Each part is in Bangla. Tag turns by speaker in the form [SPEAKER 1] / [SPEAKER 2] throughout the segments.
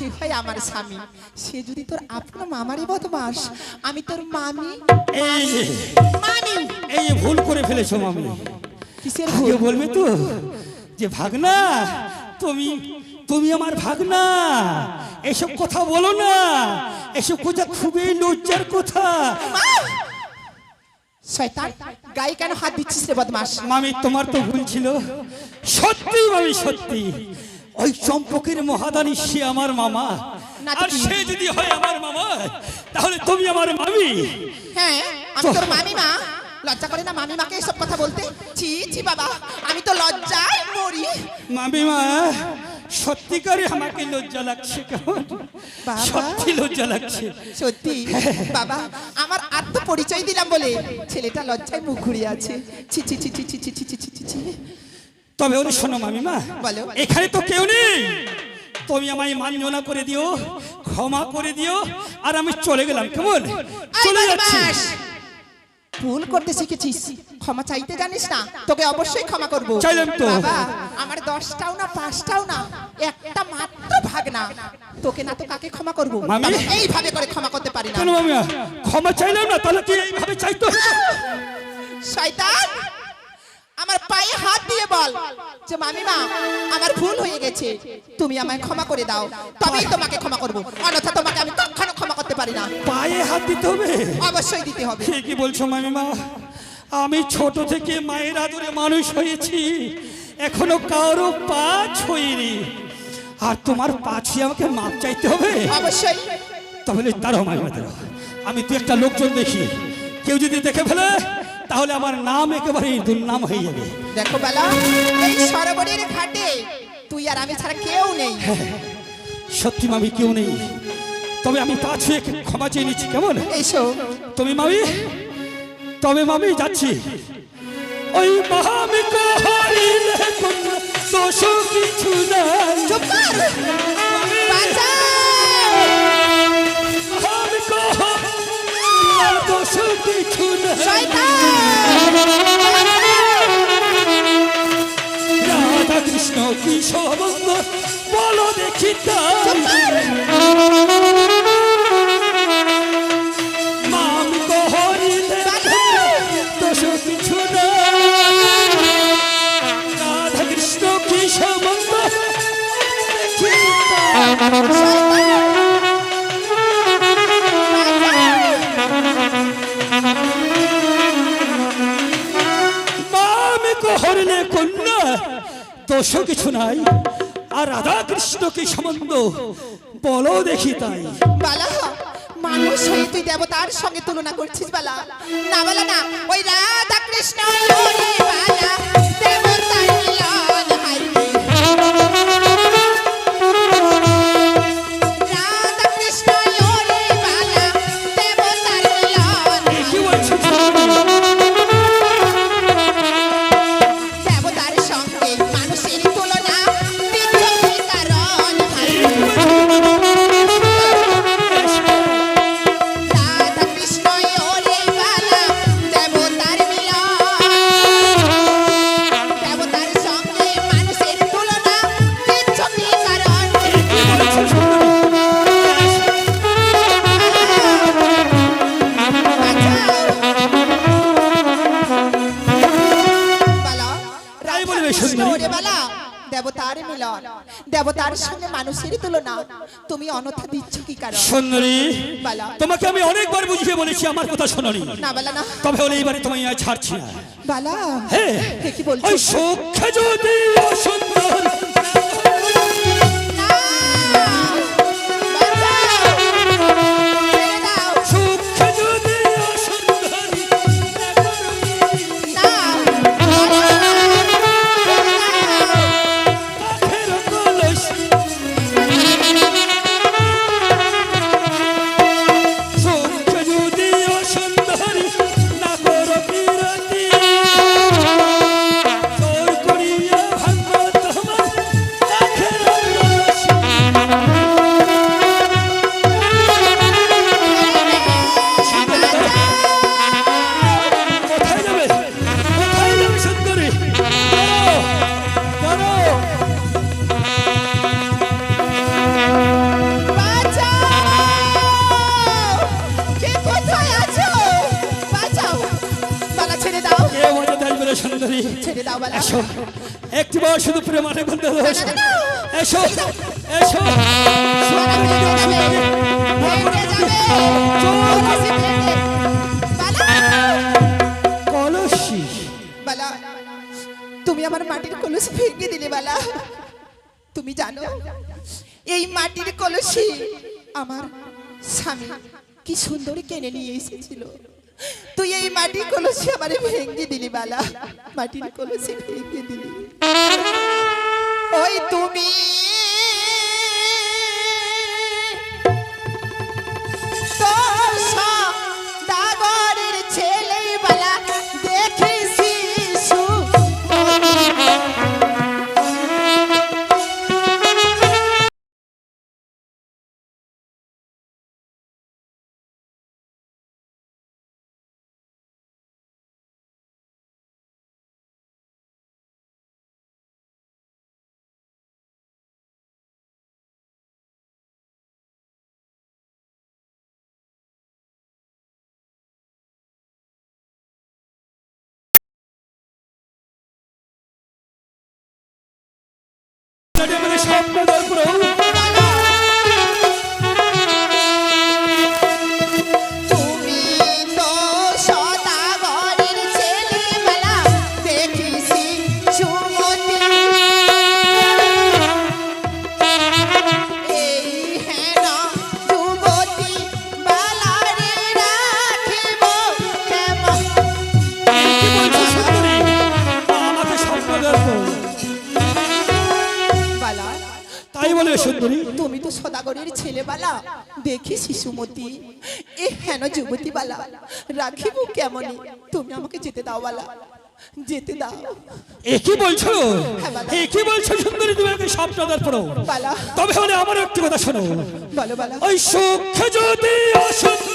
[SPEAKER 1] সে হয় আমার স্বামী। সে যদি তোর আপনার মামারই বদমাস আমি তোর মামি।
[SPEAKER 2] এই যে,
[SPEAKER 1] মামি।
[SPEAKER 2] এই যে ভুল করে ফেলেছো মামি।
[SPEAKER 1] কিসের
[SPEAKER 2] কেউ
[SPEAKER 1] ভুল?
[SPEAKER 2] বলবে তো? যে ভাগনা তুমি তুমি আমার ভাগনা। এসব কথা বলো না। এসব কথা খুবই লজ্জার কথা।
[SPEAKER 1] শয়তান গায়ে কেন হাত দিচ্ছিস রে বদমাস?
[SPEAKER 2] মামি তোমার তো ভুল ছিল। সত্যি মামি সত্যি। ওই চম্পকের মহাদানী সে আমার মামা আর সে যদি হয় আমার মামা তাহলে তুমি আমার মামি
[SPEAKER 1] হ্যাঁ আমি তোর মামি মা লজ্জা করে না মামি মাকে এসব কথা বলতে ছি ছি বাবা আমি তো লজ্জায় মরি
[SPEAKER 2] মামিমা সত্যিকারে আমাকে লজ্জা লাগছে কেমন। সত্যি লজ্জা লাগছে
[SPEAKER 1] সত্যি বাবা আমার আত্ম পরিচয় দিলাম বলে ছেলেটা লজ্জায় মুখ ঘুরিয়ে আছে ছি ছি ছি ছি ছি ছি ছি ছি ছি ছি ছি
[SPEAKER 2] তবে ওরে শোনো মামিমা। এখানে তো কেউ নেই। তুমি আমায় মান্যনা করে দিও ক্ষমা করে দিও আর আমি চলে গেলাম কেমন? চলে যাচ্ছি।
[SPEAKER 1] ভুল করতে শিখেছিস। ক্ষমা চাইতে জানিস না তোকে অবশ্যই ক্ষমা করব।
[SPEAKER 2] চাইলাম তো।
[SPEAKER 1] বাবা আমার দশটাও না পাঁচটাও না একটা মাত্র ভাগ না। তোকে না তো কাকে ক্ষমা করব? এইভাবে করে ক্ষমা করতে পারি না।
[SPEAKER 2] ক্ষমা চাইলাম না তাহলে কি এইভাবে চাইতো
[SPEAKER 1] শয়তান! আমার পায়ে হাত দিয়ে বল যে মামিমা আমার ভুল হয়ে গেছে। তুমি আমায় ক্ষমা করে দাও। তবেই তোমাকে ক্ষমা করব। অন্যথা তোমাকে আমি কখনো ক্ষমা করতে পারি না।
[SPEAKER 2] পায়ে হাত দিতে হবে?
[SPEAKER 1] অবশ্যই দিতে হবে।
[SPEAKER 2] কি বলছো মামিমা আমি ছোট থেকে মায়ের আদরে মানুষ হয়েছি। এখনও কারও পা ছুঁইনি। আর তোমার পা ছুঁয়ে আমাকে মাপ চাইতে হবে?
[SPEAKER 1] অবশ্যই।
[SPEAKER 2] তাহলে তারও মামিমা আমি দু একটা লোকজন দেখি। কেউ যদি দেখে ফেলে তাহলে আমার নাম একেবারে দুর্নাম হয়ে যাবে।
[SPEAKER 1] দেখো বেলা এই সরোবরের ঘাটে তুই আর আমি ছাড়া কেউ নেই।
[SPEAKER 2] সত্যি মামি কেউ নেই। তবে আমি পা ছুঁয়ে ক্ষমা চেয়ে নিচ্ছি কেমন?
[SPEAKER 1] এসো।
[SPEAKER 2] তুমি মামি তবে মামি যাচ্ছি। ওই মহামি হারিলে কোনো দোষ কিছু নাই
[SPEAKER 1] চুপ কর। বাঁচাও!
[SPEAKER 2] আমার দোষ কিছু রাধা কৃষ্ণ কি সব বলো দেখি দোষ কিছু নাই। আর রাধা কৃষ্ণ কি সম্বন্ধ বলো দেখি তাই।
[SPEAKER 1] বালা, মানুষ হয়ে তুই দেবতার সঙ্গে তুলনা করছিস বালা। না বালা না, ওই রাধা কৃষ্ণ দেবতার সঙ্গে মানুষের তুলনা। তুমি অনথা দিচ্ছ কি কারণ?
[SPEAKER 2] সুন্দরী
[SPEAKER 1] বালা।
[SPEAKER 2] তোমাকে আমি অনেকবার বুঝিয়ে বলেছি আমার কথা শোনি
[SPEAKER 1] না বালা না।
[SPEAKER 2] তবে হলে এইবারে তোমায় আর ছাড়ছি না।
[SPEAKER 1] বালা।
[SPEAKER 2] হ্যাঁ
[SPEAKER 1] কি বলছো?
[SPEAKER 2] ওই সুখ যদি অসুন্দর
[SPEAKER 1] ছেড়ে দাও বালা
[SPEAKER 2] শুধু
[SPEAKER 1] না, না, না।
[SPEAKER 2] এসো। এসো
[SPEAKER 1] কলসি। বালা তুমি আমার মাটির কলসি ভেঙে দিলে বালা তুমি জানো এই মাটির কলসি আমার স্বামী কি সুন্দর কেনে নিয়ে এসেছিল। তুই এই মাটির কলসি আমারে ভেঙে দিলি বালা। মাটির কলসি ভেঙে দিলি। ওই তুমি
[SPEAKER 2] আমাকে স্বপ্ন দর্পণ
[SPEAKER 1] তুমি বলে
[SPEAKER 2] সুন্দরী।
[SPEAKER 1] তুমি তো সদাগরের ছেলে বালা দেখি শিশুমতি। এ হেন যুবতী বালা রাখিব কেমন? তুমি আমাকে যেতে দাও বালা। যেতে দাও।
[SPEAKER 2] এ কি বলছো?
[SPEAKER 1] হ্যাঁ, বালা।
[SPEAKER 2] এ কি বলছো সুন্দরী? তুমি আমাকে সব দর্পণ
[SPEAKER 1] বালা।
[SPEAKER 2] তবে আমার একটি কথা শোনো।
[SPEAKER 1] বলো বালা।
[SPEAKER 2] ওই সুখ যদি অসুন্দর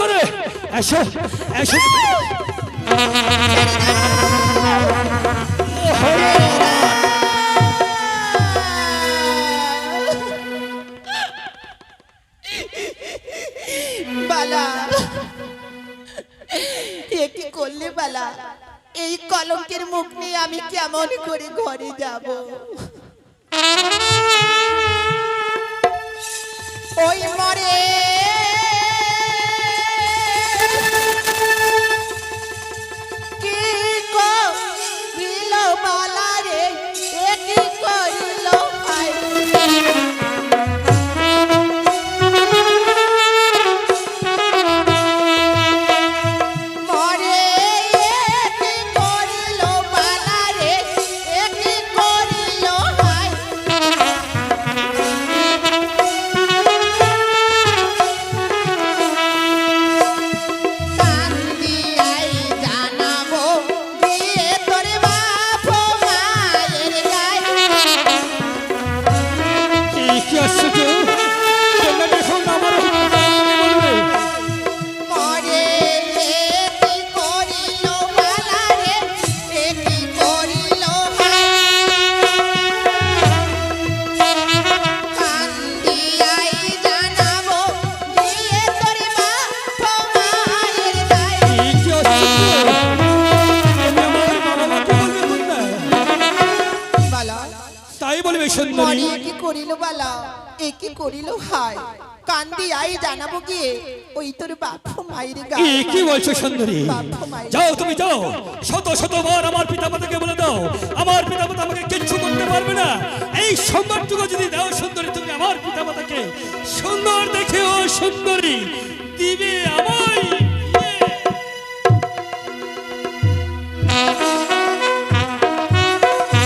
[SPEAKER 2] করে। এসো এসো।
[SPEAKER 1] কি করলে বালা। এই কলঙ্কের মুখ নিয়ে আমি কেমন করে ঘরে যাব? ওই মরে করিল বালা এ কি করিল হাই কান্দি আই জানাব গিয়ে ওই তোর বাপ মায়ের গা
[SPEAKER 2] এ কি বলছো সুন্দরী? যাও তুমি যাও। শত শতবার আমার পিতা মাতাকে বলে দাও। আমার পিতা মাতা আমাকে কিচ্ছু করতে পারবে না। এই সম্মানটুকু যদি দাও সুন্দরী তুমি আমার পিতা মাতাকে সুন্দর। দেখে ও সুন্দরী